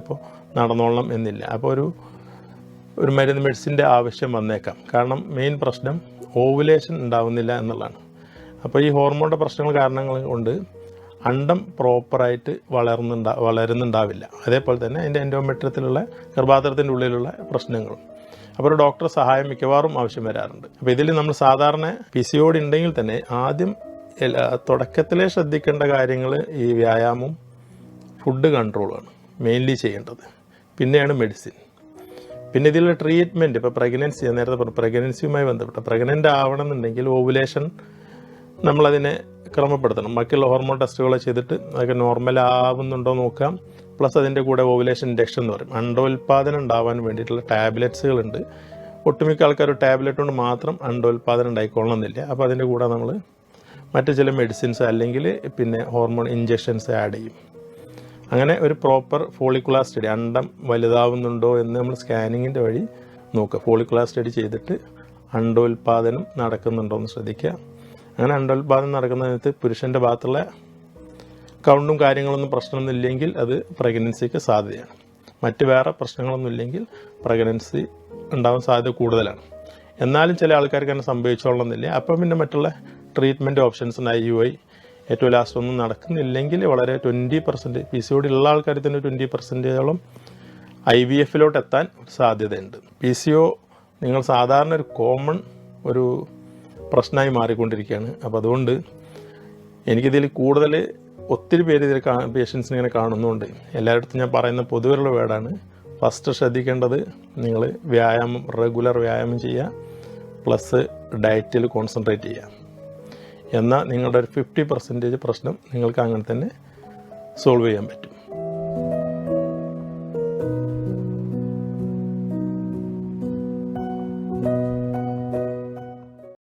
അപ്പോൾ നടന്നോളണം എന്നില്ല. അപ്പോൾ ഒരു ഒരു മരുന്ന് മെഡിസിന്റെ ആവശ്യം വന്നേക്കാം. കാരണം മെയിൻ പ്രശ്നം ഓവുലേഷൻ ഉണ്ടാവുന്നില്ല എന്നുള്ളതാണ്. അപ്പോൾ ഈ ഹോർമോണിന്റെ പ്രശ്നങ്ങൾ കാരണങ്ങൾ കൊണ്ട് അണ്ടം പ്രോപ്പറായിട്ട് വളർന്നുണ്ടാ വളരുന്നുണ്ടാവില്ല. അതേപോലെ തന്നെ അതിന്റെ എൻഡോമെട്രിയത്തിലുള്ള ഗർഭാതരത്തിന്റെ ഉള്ളിലുള്ള പ്രശ്നങ്ങളും. അപ്പോൾ ഒരു ഡോക്ടർ സഹായം മിക്കവാറും ആവശ്യം വരാറുണ്ട്. അപ്പോൾ ഇതിൽ നമ്മൾ സാധാരണ പി സി ഓടി ഉണ്ടെങ്കിൽ തന്നെ ആദ്യം തുടക്കത്തിലെ ശ്രദ്ധിക്കേണ്ട കാര്യങ്ങൾ ഈ വ്യായാമം ഫുഡ് കൺട്രോളാണ് മെയിൻലി ചെയ്യേണ്ടത്. പിന്നെയാണ് മെഡിസിൻ പിന്നെ ഇതിലുള്ള ട്രീറ്റ്മെന്റ് ഇപ്പോൾ പ്രഗ്നൻസി നേരത്തെ പറഞ്ഞു പ്രഗ്നൻസിയുമായി ബന്ധപ്പെട്ട പ്രഗ്നന്റ് ആവണമെന്നുണ്ടെങ്കിൽ ഓവുലേഷൻ നമ്മളതിനെ ക്രമപ്പെടുത്തണം. ബാക്കിയുള്ള ഹോർമോൺ ടെസ്റ്റുകൾ ചെയ്തിട്ട് അതൊക്കെ നോർമൽ ആവുന്നുണ്ടോ നോക്കാം. പ്ലസ് അതിന്റെ കൂടെ ഓവുലേഷൻ ഇൻഡക്ഷൻ എന്ന് പറയും. അണ്ടോൽപാദനം ഉണ്ടാവാൻ വേണ്ടിയിട്ടുള്ള ടാബ്ലറ്റ്സുകളുണ്ട്. ഒട്ടുമിക്ക ആൾക്കാർ ടാബ്ലറ്റ് കൊണ്ട് മാത്രം അണ്ടോൽപാദനം ഉണ്ടായിക്കൊള്ളണമെന്നില്ല. അപ്പോൾ അതിന്റെ കൂടെ നമ്മൾ മറ്റു ചില മെഡിസിൻസ് അല്ലെങ്കിൽ പിന്നെ ഹോർമോൺ ഇഞ്ചക്ഷൻസ് ആഡ് ചെയ്യും. അങ്ങനെ ഒരു പ്രോപ്പർ ഫോളിക്കുലാർ സ്റ്റഡി അണ്ടം വലുതാവുന്നുണ്ടോ എന്ന് നമ്മൾ സ്കാനിങ്ങിന്റെ വഴി നോക്കുക. ഫോളിക്കുലാർ സ്റ്റഡി ചെയ്തിട്ട് അണ്ടോൽപാദനം നടക്കുന്നുണ്ടോ എന്ന് ശ്രദ്ധിക്കുക. അങ്ങനെ അണ്ടോൽപാദനം നടക്കുന്ന സമയത്ത് പുരുഷന്റെ ഭാഗത്തുള്ള കൗണ്ടും കാര്യങ്ങളൊന്നും പ്രശ്നമൊന്നും ഇല്ലെങ്കിൽ അത് പ്രഗ്നൻസിക്ക് സാധ്യതയാണ്. മറ്റ് വേറെ പ്രശ്നങ്ങളൊന്നും ഇല്ലെങ്കിൽ പ്രഗ്നൻസി ഉണ്ടാവാൻ സാധ്യത കൂടുതലാണ്. എന്നാലും ചില ആൾക്കാർക്ക് അങ്ങനെ സംഭവിച്ചോളണമെന്നില്ല. അപ്പം പിന്നെ മറ്റുള്ള treatment options I U I ഏറ്റവും ലാസ്റ്റ് ഒന്നും നടക്കുന്നില്ലെങ്കിൽ വളരെ twenty percent P C O D ഉള്ള ആൾക്കാർ തന്നെ ട്വന്റി പെർസെന്റേജോളം ഐ വി എഫിലോട്ട് എത്താൻ സാധ്യതയുണ്ട്. പി സി ഒ നിങ്ങൾ സാധാരണ ഒരു കോമൺ ഒരു പ്രശ്നമായി മാറിക്കൊണ്ടിരിക്കുകയാണ്. അപ്പോൾ അതുകൊണ്ട് എനിക്കിതിൽ കൂടുതൽ ഒത്തിരി പേര് ഇതിൽ കാ പേഷ്യൻസിനെ ഇങ്ങനെ കാണുന്നുണ്ട്. എല്ലായിടത്തും ഞാൻ പറയുന്ന പൊതുവെയുള്ള വേർഡാണ്. ഫസ്റ്റ് ശ്രദ്ധിക്കേണ്ടത് നിങ്ങൾ വ്യായാമം റെഗുലർ വ്യായാമം ചെയ്യുക പ്ലസ് ഡയറ്റിൽ കോൺസെൻട്രേറ്റ് ചെയ്യുക. എന്നാൽ നിങ്ങളുടെ ഒരു ഫിഫ്റ്റി പെർസെന്റേജ് പ്രശ്നം നിങ്ങൾക്ക് അങ്ങനെ തന്നെ സോൾവ് ചെയ്യാൻ പറ്റും.